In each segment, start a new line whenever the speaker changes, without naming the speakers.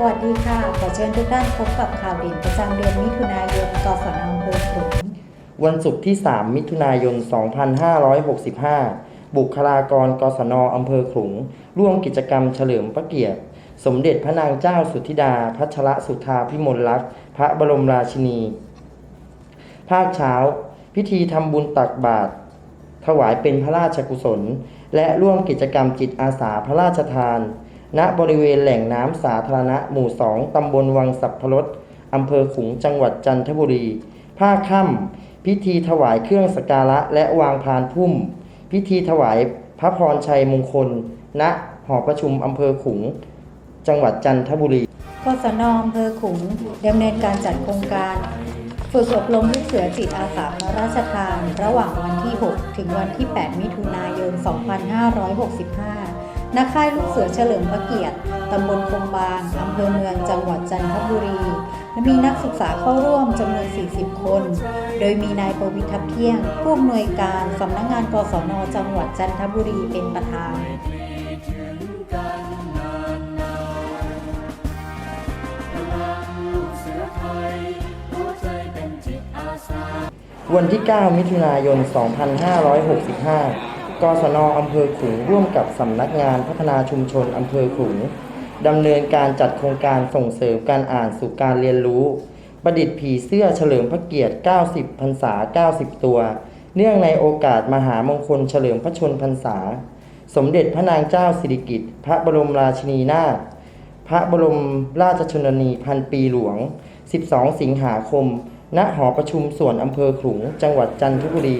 สวัสดีค่ะ ขอเชิญทุกท่านพบกับข่าวเด่นประจำเดือนมิถุนายนกศนอำเภอขลุง
วันศุกร์ที่ 3 มิถุนายน 2565 บุคลากรกศนอำเภอขลุง ร่วมกิจกรรมเฉลิมพระเกียรติ สมเด็จพระนางเจ้าสุธิดา พัชรสุธาพิมลลักษ์พระบรมราชินี ภาคเช้า พิธีทำบุญตักบาตรถวายเป็นพระราชกุศล และร่วมกิจกรรมจิตอาสาพระราชทาน ณบริเวณแหล่งน้ำสาธารณะหมู่2ตำบลวังสัพพรสอำเภอขุงจังหวัดจันทบุรี ภาคค่ำพิธีถวายเครื่องสการะและวางพานพุ่ม พิธีถวายพระพรชัยมงคล ณหอประชุมอำเภอขุง จังหวัดจันทบุรี
กศนอำเภอขุงดำเนินการจัดโครงการ ฝึกอบรมลูกเสือจิตอาสาพระราชทาน ระหว่างวันที่ 6 ถึงวันที่ 8 มิถุนายน 2565 ณค่ายลูกเสือเฉลิมพระเกียรติ ตำบลคงบาง อำเภอเมือง จังหวัดจันทบุรี และมีนักศึกษาเข้าร่วมจำนวน 40 คน โดยมีนายประวิทย์ทับเที่ยง ผู้อำนวยการสำนักงานกศนจังหวัดจันทบุรีเป็นประธาน
วันที่ 9 มิถุนายน 2565 กศนอำเภอขลุงร่วมกับสำนักงานพัฒนาชุมชนอำเภอขลุงดำเนินการจัดโครงการส่งเสริมการอ่านสู่การเรียนรู้ ประดิษฐ์ผีเสื้อเฉลิมพระเกียรติ 90 พรรษา 90 ตัว เนื่องในโอกาสมหามงคลเฉลิมพระชนพรรษา สมเด็จพระนางเจ้าสิริกิติ์พระบรมราชินีนาถพระบรมราชชนนีพันปีหลวง 12 สิงหาคม ณ หอประชุมส่วนอำเภอขลุง จังหวัดจันทบุรี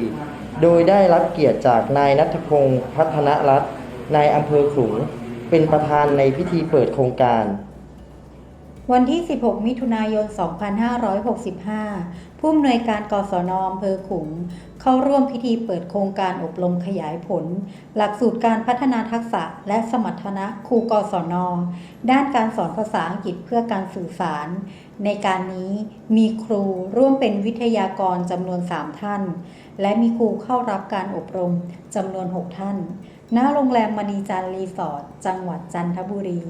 โดยได้รับเกียรติจากนายนัทพงศ์พัฒนรัตน์นายอำเภอขลุงเป็นประธานในพิธีเปิดโครงการ
วันที่ 16 มิถุนายน 2565 ผู้อำนวยการกศนอำเภอขุง เข้าร่วมพิธีเปิดโครงการอบรมขยายผล หลักสูตรการพัฒนาทักษะและสมรรถนะครูกศน ด้านการสอนภาษาอังกฤษเพื่อการสื่อสาร ในการนี้มีครูร่วมเป็นวิทยากรจำนวน 3 ท่าน และมีครูเข้ารับการอบรมจำนวน 6 ท่าน ณ โรงแรมมณีจันทร์รีสอร์ทจังหวัดจันทบุรี